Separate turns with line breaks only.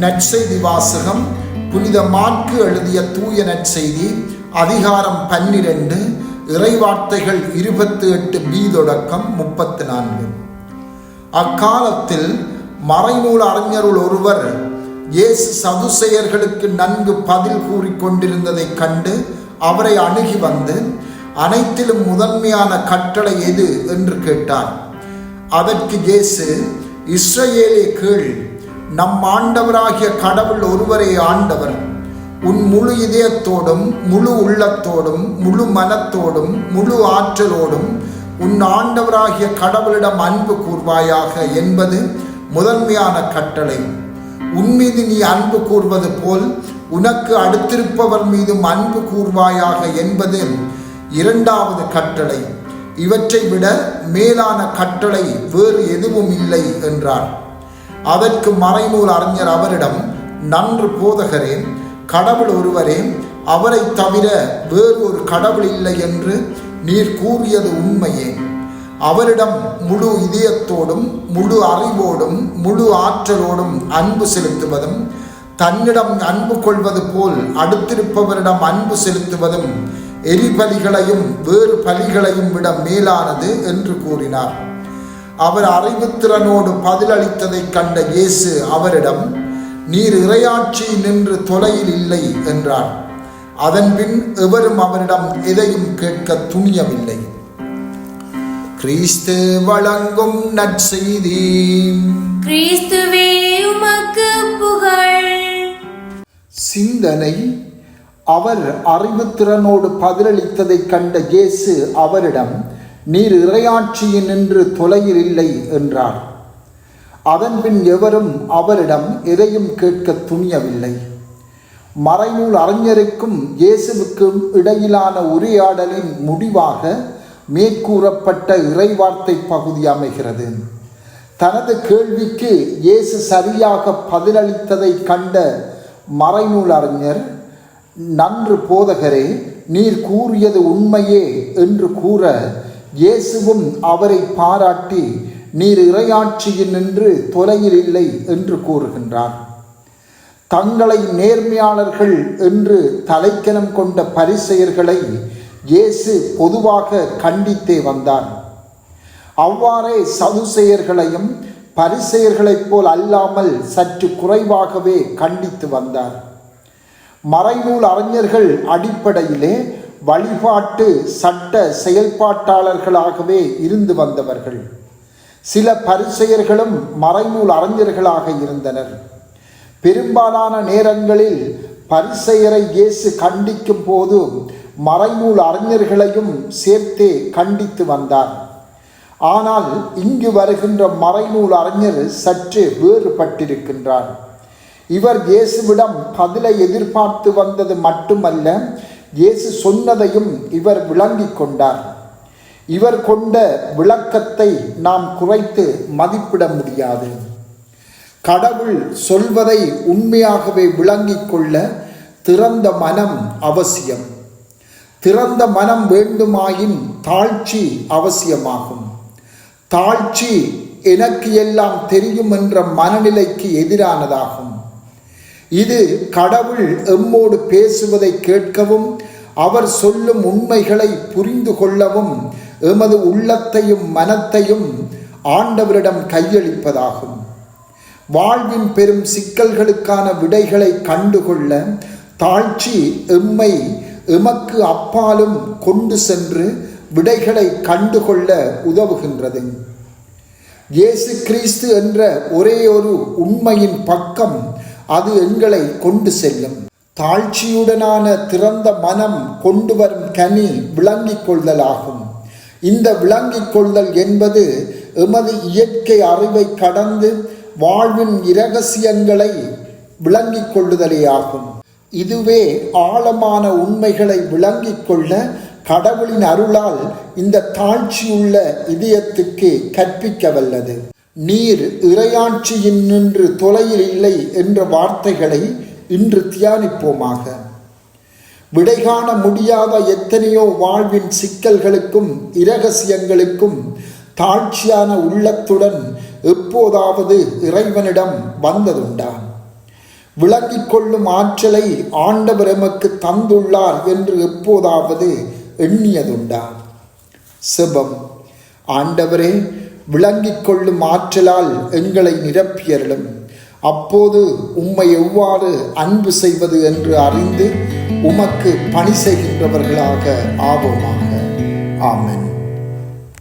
நற்செய்தி வாசகம் புனித மாற்கு எழுதிய தூய நற்செய்தி அதிகாரம் பன்னிரண்டு இறைவார்த்தைகள் இருபத்தி எட்டு பி தொடக்கம் முப்பத்து நான்கு அக்காலத்தில் மறைநூல் அறிஞருள் ஒருவர் இயேசு சதுசெயர்களுக்கு நன்கு பதில் கூறிக்கொண்டிருந்ததைக் கண்டு அவரை அணுகி வந்து அனைத்திலும் முதன்மையான கட்டளை எது? என்று கேட்டார். அதற்கு இயேசு இஸ்ரேலே கீழ் நம் ஆண்டவராகிய கடவுள் ஒருவரே ஆண்டவர். உன் முழு இதயத்தோடும் முழு உள்ளத்தோடும் முழு மனத்தோடும் முழு ஆற்றலோடும் உன் ஆண்டவராகிய கடவுளிடம் அன்பு கூர்வாயாக என்பது முதன்மையான கட்டளை. உன் மீது நீ அன்பு கூர்வது போல் உனக்கு அடுத்திருப்பவர் மீதும் அன்பு கூர்வாயாக என்பது இரண்டாவது கட்டளை. இவற்றை விட மேலான கட்டளை வேறு எதுவும் இல்லை என்றார். அதற்கு மறைநூல் அறிஞர் அவரிடம் நன்று போதகரே கடவுள் ஒருவரே அவரை தவிர வேறு ஒரு கடவுள் இல்லை என்று நீர் கூறியது உண்மையே. அவரிடம் முழு இதயத்தோடும் முழு அறிவோடும் முழு ஆற்றலோடும் அன்பு செலுத்துவதும் தன்னிடம் அன்பு கொள்வது போல் அடுத்திருப்பவரிடம் அன்பு செலுத்துவதும் எரிபலிகளையும் வேறு பலிகளையும் விட மேலானது என்று கூறினார். அவர் அறிவுத்திறனோடு பதிலளித்ததைக் கண்ட இயேசு அவரிடம் நீர் இறையாட்சி நின்று தொலையில் இல்லை என்றார் அதன்பின் எவரும் அவரிடம் எதையும் கேட்க துணியவில்லை. கிறிஸ்து வழங்கும் நற்செய்தி.
கிறிஸ்துவே உமக்கு புகழ்.
சிந்தனை. அவர் அறிவுத்திறனோடு பதிலளித்ததைக் கண்ட இயேசு அவரிடம் நீர் இறையாட்சியின் நின்று தொலையில் இல்லை என்றார். அதன்பின் எவரும் அவரிடம் எதையும் கேட்க துணியவில்லை. மறைநூல் அறிஞருக்கும் இயேசுவுக்கும் இடையிலான உரையாடலின் முடிவாக மேற்கூறப்பட்ட இறைவார்த்தை பகுதி அமைகிறது. தனது கேள்விக்கு இயேசு சரியாக பதிலளித்ததை கண்ட மறைநூல் அறிஞர் நன்று போதகரே நீர் கூறியது உண்மையே என்று கூற இயேசுவும் அவரை பாராட்டி நீர் இறையாட்சியில் நின்று தொலையில் இல்லை என்று கூறுகின்றார். தங்களை நேர்மையாளர்கள் என்று தலைக்கணம் கொண்ட பரிசெயர்களை இயேசு பொதுவாக கண்டித்தே வந்தார் அவ்வாறே சதுசெயர்களையும் பரிசெயர்களைப் போல் அல்லாமல் சற்று குறைவாகவே கண்டித்து வந்தார். மறைநூல் அறிஞர்கள் அடிப்படையிலே வழிபாட்டு சட்ட செயல்பாட்டாளர்களாகவே இருந்து வந்தவர்கள். சில பரிசெயர்களும் மறைநூல் அறிஞர்களாக இருந்தனர். பெரும்பாலான நேரங்களில் பரிசெயரை இயேசு கண்டிக்கும் போது மறைநூல் அறிஞர்களையும் சேர்த்தே கண்டித்து வந்தார். ஆனால் இங்கு வருகின்ற மறைநூல் அறிஞர் சற்று வேறுபட்டிருக்கின்றார். இவர் இயேசுவிடம் பதிலை எதிர்பார்த்து வந்தது மட்டுமல்ல இயேசு சொன்னதையும் இவர் விளங்கிக் கொண்டார். இவர் கொண்ட விளக்கத்தை நாம் குறைத்து மதிப்பிட முடியாது. கடவுள் சொல்வதை உண்மையாகவே விளங்கிக் கொள்ள திறந்த மனம் அவசியம். திறந்த மனம் வேண்டுமாயின் தாழ்ச்சி அவசியமாகும். தாழ்ச்சி எனக்கு எல்லாம் தெரியும் என்ற மனநிலைக்கு எதிரானதாகும். இது கடவுள் எம்மோடு பேசுவதை கேட்கவும் அவர் சொல்லும் உண்மைகளை புரிந்து கொள்ளவும் எமது உள்ளத்தையும் மனத்தையும் ஆண்டவரிடம் கையளிப்பதாகும். வாழ்வின் பெரும் சிக்கல்களுக்கான விடைகளை கண்டுகொள்ள தாழ்ச்சி எம்மை எமக்கு அப்பாலும் கொண்டு சென்று விடைகளை கண்டுகொள்ள உதவுகின்றது. இயேசு கிறிஸ்து என்ற ஒரே ஒரு உண்மையின் பக்கம் அது எங்களை கொண்டு செல்லும். தாழ்ச்சியுடனான திறந்த மனம் கொண்டு வரும் கனி விளங்கிக் கொள்தலாகும் இந்த விளங்கிக் கொள்தல் என்பது எமது இயற்கை அறிவை கடந்து வாழ்வின் இரகசியங்களை விளங்கிக் கொள்ளுதலேயாகும் இதுவே ஆழமான உண்மைகளை விளங்கிக் கொள்ள கடவுளின் அருளால் இந்த தாழ்ச்சியுள்ள இதயத்துக்கு கற்பிக்க வல்லது நீர் இறையாட்சியின் நின்று தொலையில் இல்லை என்ற வார்த்தைகளை இன்று தியானிப்போமாக. விடைகாண முடியாத எத்தனையோ வாழ்வின் சிக்கல்களுக்கும் இரகசியங்களுக்கும் தாழ்ச்சியான உள்ளத்துடன் எப்போதாவது இறைவனிடம் வந்ததுண்டா? விளங்கிக் கொள்ளும் ஆற்றலை ஆண்டவர் எமக்கு தந்துள்ளார் என்று எப்போதாவது எண்ணியதுண்டா? செபம். ஆண்டவரே விளங்கிக் கொள்ளும் ஆற்றலால் எங்களை நிரப்பியருளும். அப்போது உம்மை எவ்வாறு அன்பு செய்வது என்று அறிந்து உமக்கு பணி செய்கின்றவர்களாக ஆவோமாக. ஆமன்.